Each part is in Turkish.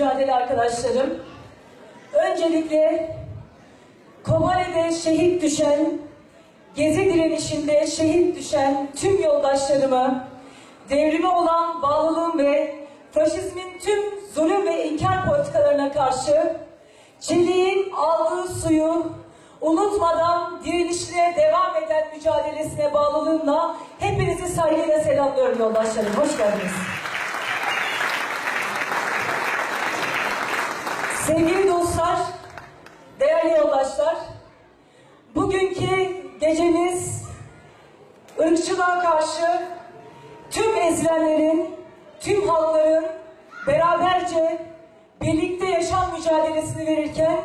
mücadele arkadaşlarım. Öncelikle Kobani'de şehit düşen, Gezi direnişinde şehit düşen tüm yoldaşlarımı, devrime olan bağlılığım ve faşizmin tüm zulüm ve inkar politikalarına karşı çeliğin aldığı suyu unutmadan direnişine devam eden mücadelesine bağlılığımla hepinizi saygıyla selamlıyorum yoldaşlarım. Hoş geldiniz. Sevgili dostlar, değerli yoldaşlar, bugünkü gecemiz ırkçılığa karşı tüm ezilenlerin, tüm halkların beraberce birlikte yaşam mücadelesini verirken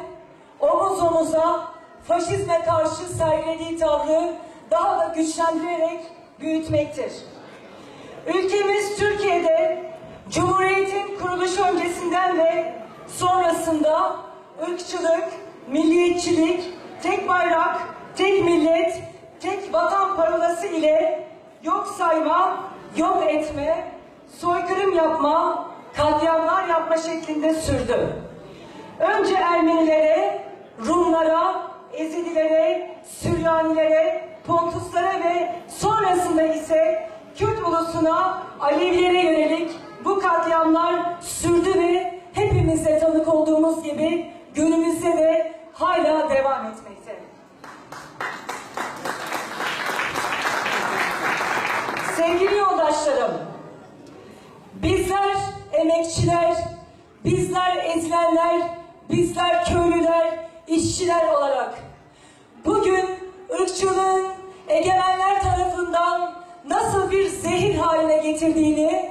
omuz omuza faşizme karşı sergilediği tavrı daha da güçlendirerek büyütmektir. Ülkemiz Türkiye'de Cumhuriyet'in kuruluşu öncesinden ve sonrasında ırkçılık, milliyetçilik, tek bayrak, tek millet, tek vatan parolası ile yok sayma, yok etme, soykırım yapma, katliamlar yapma şeklinde sürdü. Önce Ermenilere, Rumlara, Ezidilere, Süryanilere, Pontuslara ve sonrasında ise Kürt ulusuna, Alevilere yönelik getirdiğini,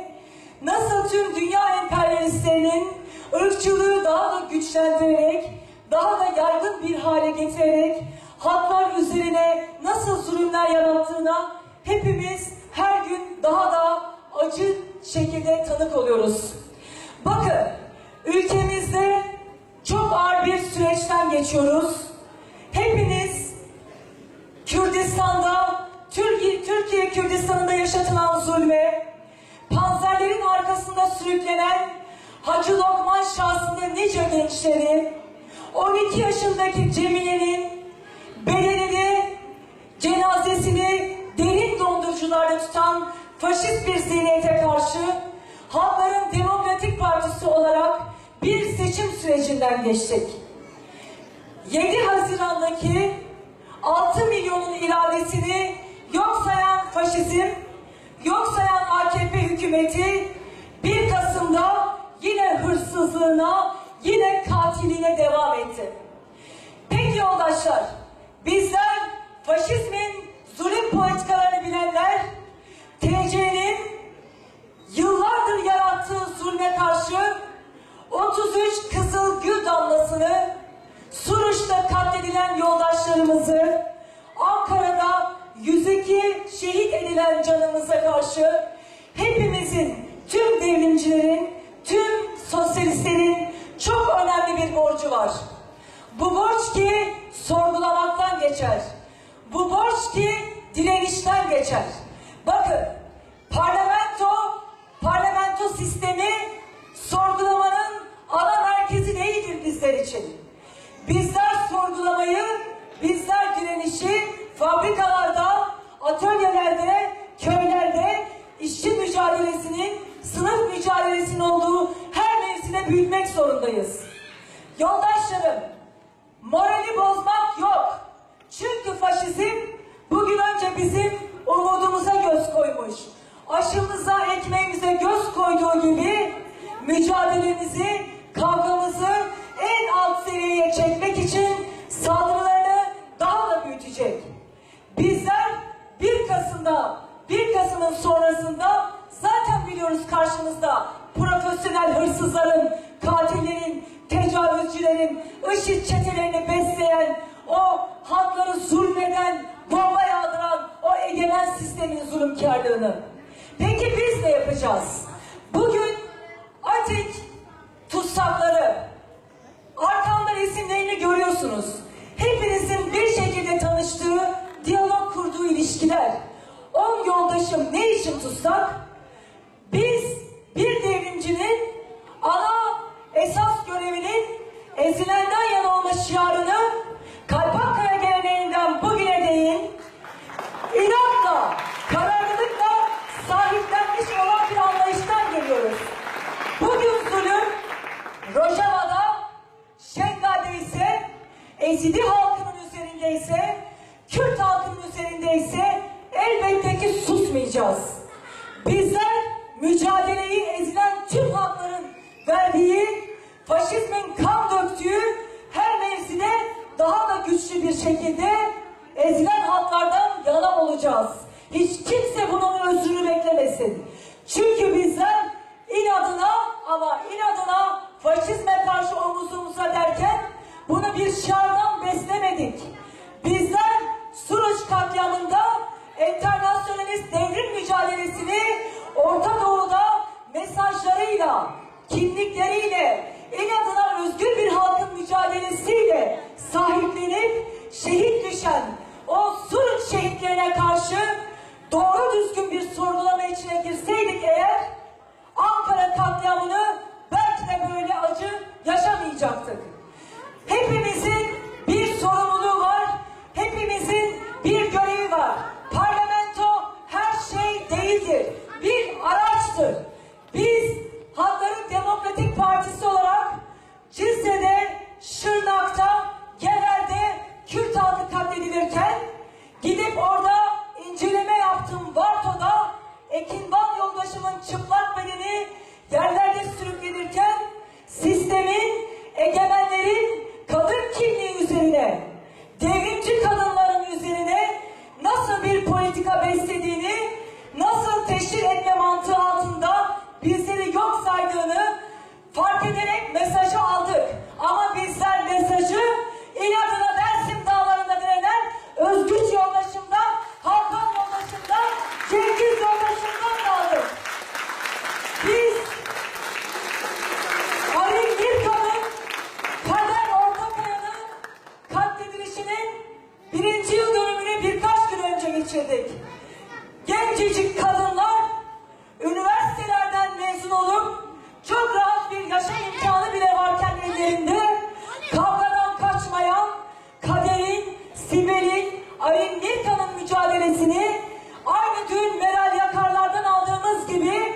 nasıl tüm dünya emperyalistlerinin ırkçılığı daha da güçlendirerek, daha da yaygın bir hale getirerek halklar üzerine nasıl zulümler yarattığına hepimiz her gün daha da acı şekilde tanık oluyoruz. Bakın, ülkemizde çok ağır bir süreçten geçiyoruz. Hepiniz Kürdistan'da, Türkiye, Türkiye Kürdistan'ında yaşatılan zulme, panzerlerin arkasında sürüklenen Hacı Lokman şahsında nice gençleri, 12 yaşındaki Cemile'nin bedenini, cenazesini derin dondurucularda tutan faşist bir zihniyete karşı Halkların Demokratik Partisi olarak bir seçim sürecinden geçtik. 7 Haziran'daki 6 milyonun iradesini yok sayan faşizm, yok sayan AKP hükümeti 1 Kasım'da yine hırsızlığına, yine katilliğine devam etti. Peki yoldaşlar, bizler faşizmin zulüm politikalarını edilen canımıza karşı hepimizin, tüm devrimcilerin, tüm sosyalistlerin çok önemli bir borcu var. Bu borç ki sorgulamaktan geçer. Bu borç ki direnişten geçer. Bakın parlamento, parlamento sistemi sorgulamanın ana merkezi değildir bizler için. Bizler sorgulamayı, bizler direnişi fabrikalarda, atölyelerde, köylerde işçi mücadelesinin, sınıf mücadelesinin olduğu her mevsime büyütmek zorundayız. Yoldaşlarım, morali bozmak yok. Çünkü faşizm bugün önce bizim umudumuza göz koymuş. Aşımıza, ekmeğimize göz koyduğu gibi mücadelemizi, kavgamızı en alt seviyeye çekmek için saldırılarını daha da büyütecek. Bizler 1 Kasım'da, 1 Kasım'ın sonrasında biliyoruz karşımızda profesyonel hırsızların, katillerin, tecavüzcülerin, IŞİD çetelerini besleyen, o halkları zulmeden, bomba yağdıran o egemen sistemin zulümkarlığını. Peki biz ne yapacağız? Bugün Atik tutsakları, arkamda resimlerini görüyorsunuz. Hepinizin bir şekilde tanıştığı, diyalog kurduğu ilişkiler. On yoldaşım ne için tutsak? Biz bir devrimcinin ana esas kadından yana olma şiarını Kalpakkaya geleneğinden bugüne değin inatla, kararlılıkla sahiplenmiş olan bir anlayıştan geliyoruz. Bugün zulüm Rojava'da, Şengal'de ise, Ezidi halkının üzerinde ise, Kürt halkının üzerinde ise elbette ki susmayacağız. Bizler mücadeleyi ezilen tüm halkların verdiği, faşizmin kan döktüğü her mevzide daha da güçlü bir şekilde ezilen halklardan yana olacağız. Hiç kimse bunun özrünü beklemesin. Çünkü bizler inadına ama inadına faşizme karşı omuz omuza derken bunu bir şiardan beslemedik. Bizler Suruç katliamında internasyonalist devrim mücadelesini Orta Doğu'da mesajlarıyla, kimlikleriyle, inadına özgür bir halkın mücadelesiyle sahiplenip şehit düşen o Suruç şehitlerine karşı doğru düzgün bir sorgulama içine girseydik eğer Ankara katliamını belki de böyle acı yaşamayacaktık. Hepimizin bir sorumluluğu var. Hepimizin bir görevi var. Parlamento her şey değildir. Bir araçtır. Biz Ekin Van yoldaşımın çıplak bedeni yerlerde sürüklenirken sistemin, egemenlerin kadın kimliği üzerine, devrimci kadınların üzerine nasıl bir politika beslediğini, nasıl teşhir etme mantığı altında bizleri yok saydığını fark ederek mesajı Aylin Birkan'ın mücadelesini aynı dün Meral Yakarlar'dan aldığımız gibi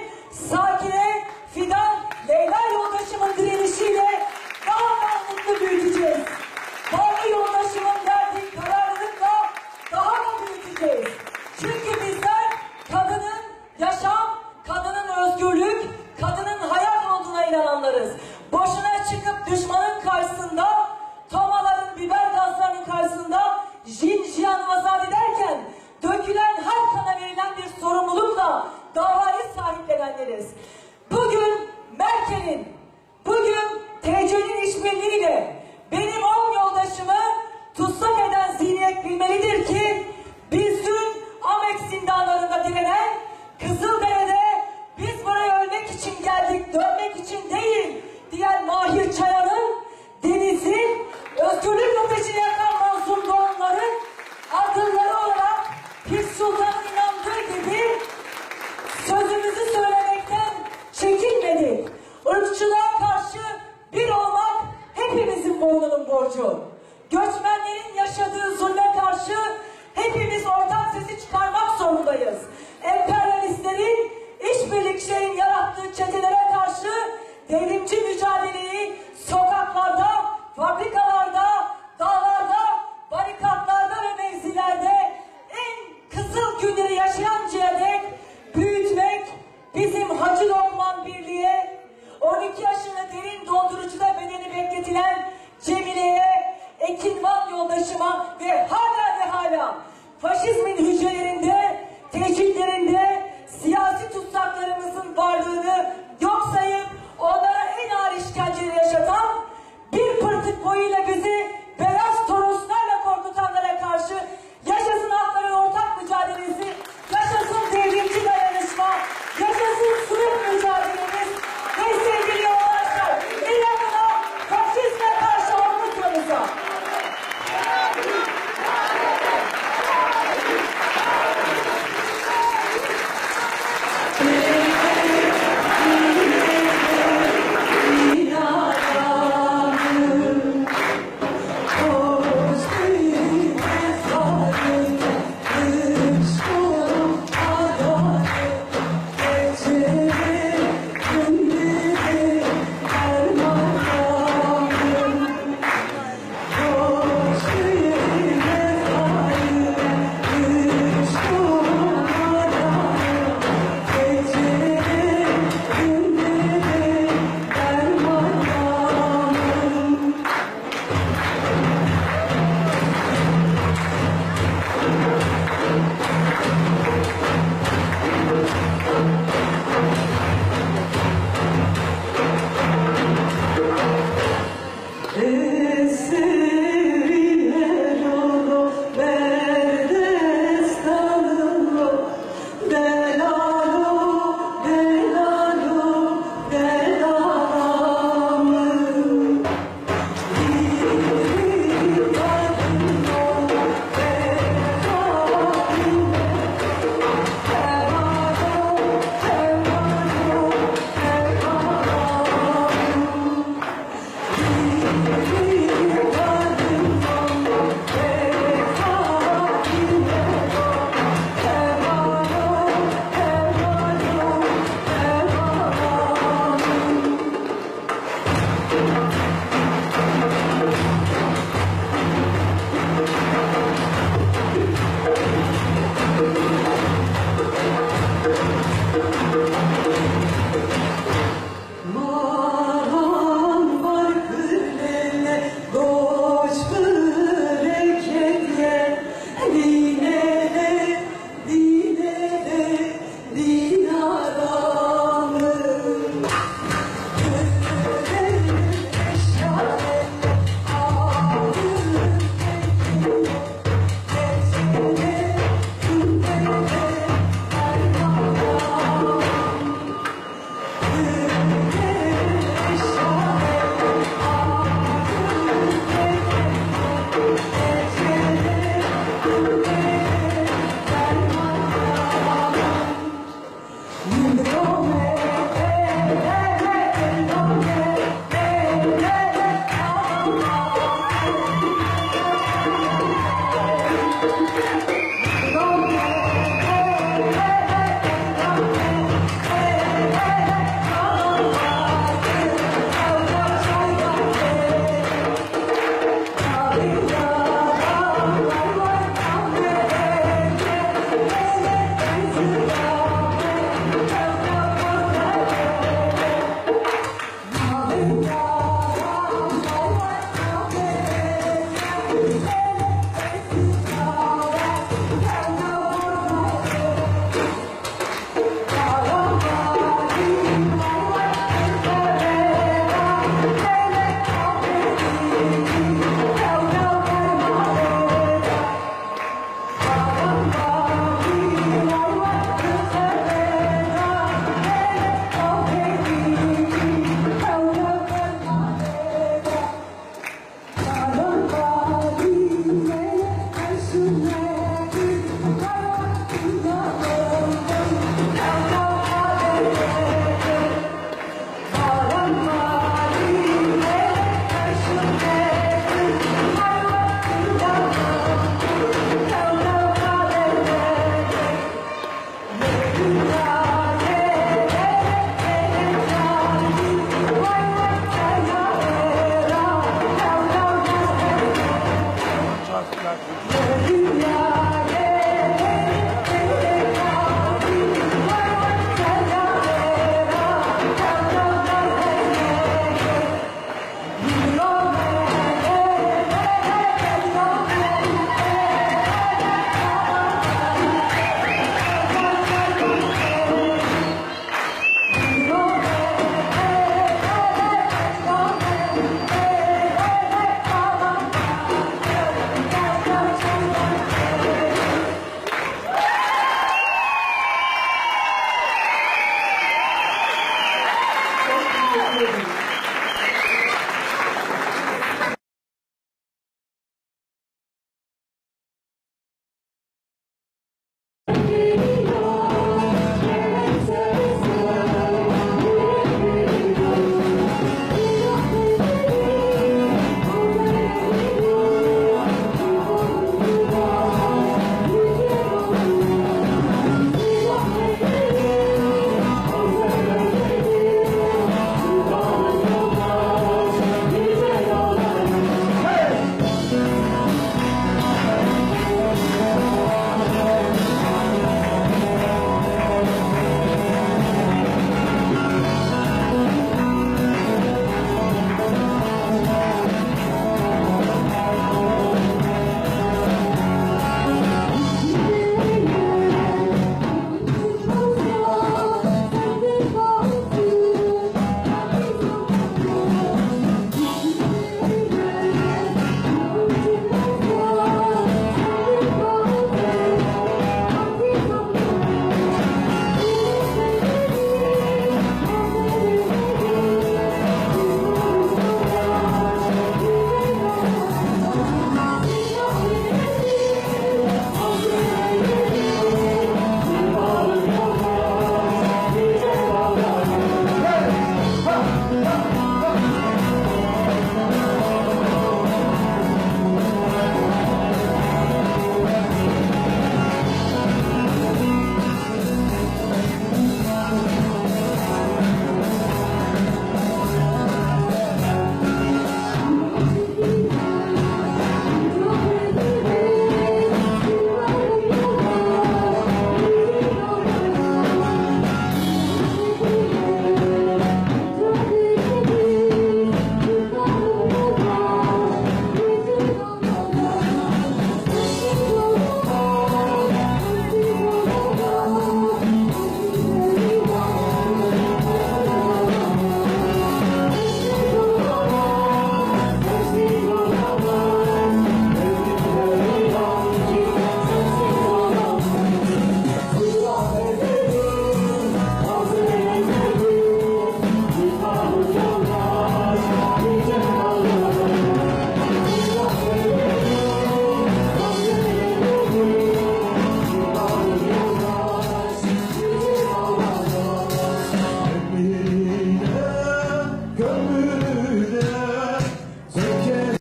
12 yaşında derin dondurucuda bedeni bekletilen Cemile'ye, Ekin Van yoldaşıma ve hala ve hala faşizmin hücrelerinde, tecritlerinde siyasi tutsaklarımızın varlığını